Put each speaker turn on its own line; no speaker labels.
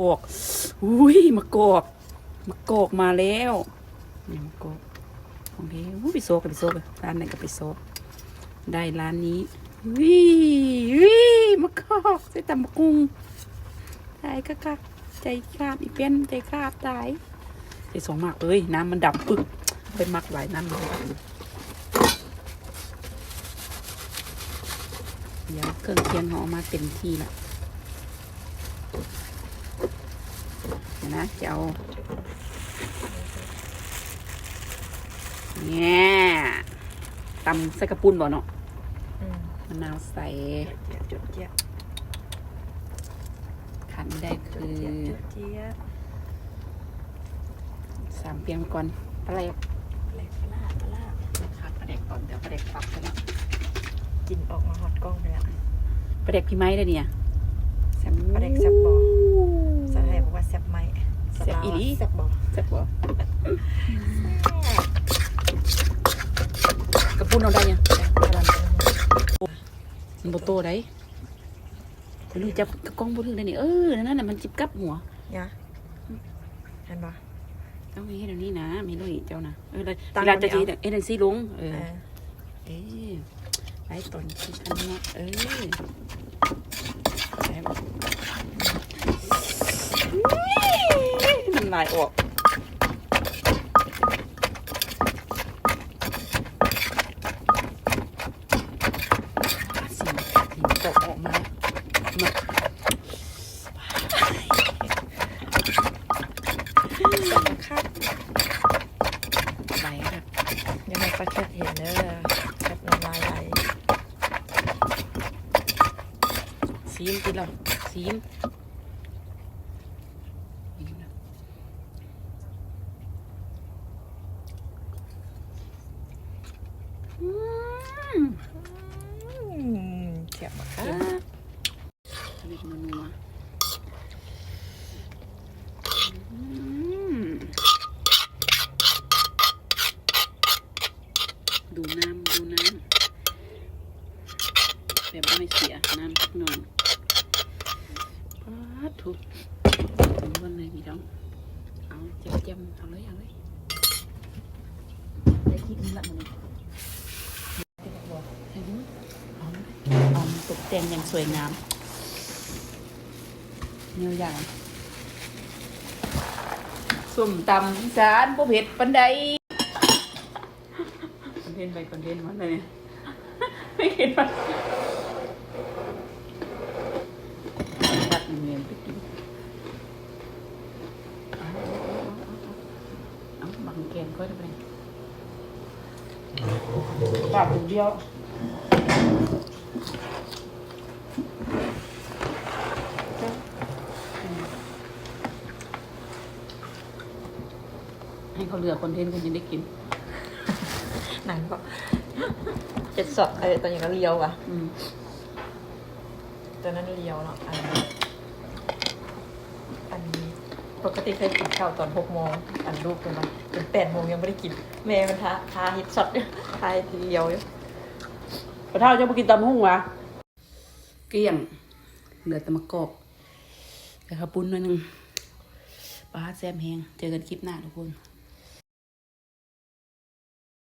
กอกอุ้ยมะกอกมะกอกมาแล้วนี่มะกอกของเฮ้อู้ไปโซกไปโซกร้านไหนก็ไปโซกได้ร้านนี้วิวิมะกอกใส่ตำมะกุ้งตายก็คักใจขาดอีเป็นใจขาดตายใส่สองหมากเลยน้ำมันดำปึ๊กเป็นมักหลายน้ำมันดำเดี๋ยวเครื่องเคียงเขาเอามาเต็มที่ละ เดี๋ยว นะจะเอาเนี่ยตำใส่กระปุนบ่เนาะ
อืม
มะนาวใส่
เจี๊ยบจุดเจี๊ยบ
ขันไม่ได้
จุ
คื
ด
อ
เจี๊ยบจุดเจี๊ยบ
สามเพียงก่อนปลาแดก
แหลกปลาปลา
ขาดปลาแดกก่อนเดี๋ยวปลาแดกปักกันเนาะ
กินออกมาหอดกล้องไปแล้ว
ปลาแดกพี่ไม้เลยเนี่ยแซ่บ
ปลาแดกแซ่บบ่สาไทยบอกว่าแซ่บไหม
แซ่บอีหลี
แซ่บบ่
แซ่บบ่กระปุนเอาได้ยังมันโบโตได้ไม่รู้จับกระกล้องบนถึงได้นี่เออนั่นน่ะมันจิบกับหัว
เนี่ยเห็นปะ
ต้องมีให้เดี๋ยวนี้นะมีลุยเจ้านะเออเลย
ตั้ง
เวลาจะ
ไว้
ที
เอา
เอ็นซีลงเออ
เออ
เอ๊ะไอ้ตอนที่ฉันเนาะเออใช่ปะน้ำ ลายออก สีสีตกออกมามา
ครับ
ใบครับ
ยังไงปลาแคทเห็นเด้อแคทน้ำลายไหล
ซีมติดเราซีมอืม
อืียบมากครั
อ่า
บ
เรียกนัวดูน้ำดูน้ำแบบไม่เสียน้ำสักหน่อยปาดทุกวันเลยพี่น้องเอาเจ็บเจ็บเอาเลยเอาเลยได้ที่นี่ละมันเห็นไหมเอาเอามา ตกแต่งอย่างสวยงามเนื้อย่างส้มตำอีสานบ่เผ็ดปันใดคอนเทนต์ไปคอนเทนต์มันเลยเนี่ยไม่เห็นมันตัดเงินไปกินเอาเอาเอาเอาบังแกงก็ได้ไปปากเดียว ให้เขาเหลือคอนเทนต์คุณยังได้กิน
หนังก็เจ็ดสดเออตอนอย่างนั้นเลียวอะ
อืม
ตอนนั้นเลียวเนาะอันนี้อันนี้ปกติเคยกินข้าวตอนหกโมงอันลูกเป็นมาเป็นแปดโมงยังไม่ได้กิน แม่มันท้าท้าฮิตช็อตอยู่ท้าทีเดียวอยู่
ปลาเท่าจะมากินตำหุ่งวะเกลี้ยง เหลือแต่มะกอกแต่ข้าวปุ้นหน่อยหนึงปลาแซมแหงเจอกันคลิปหน้าทุกคน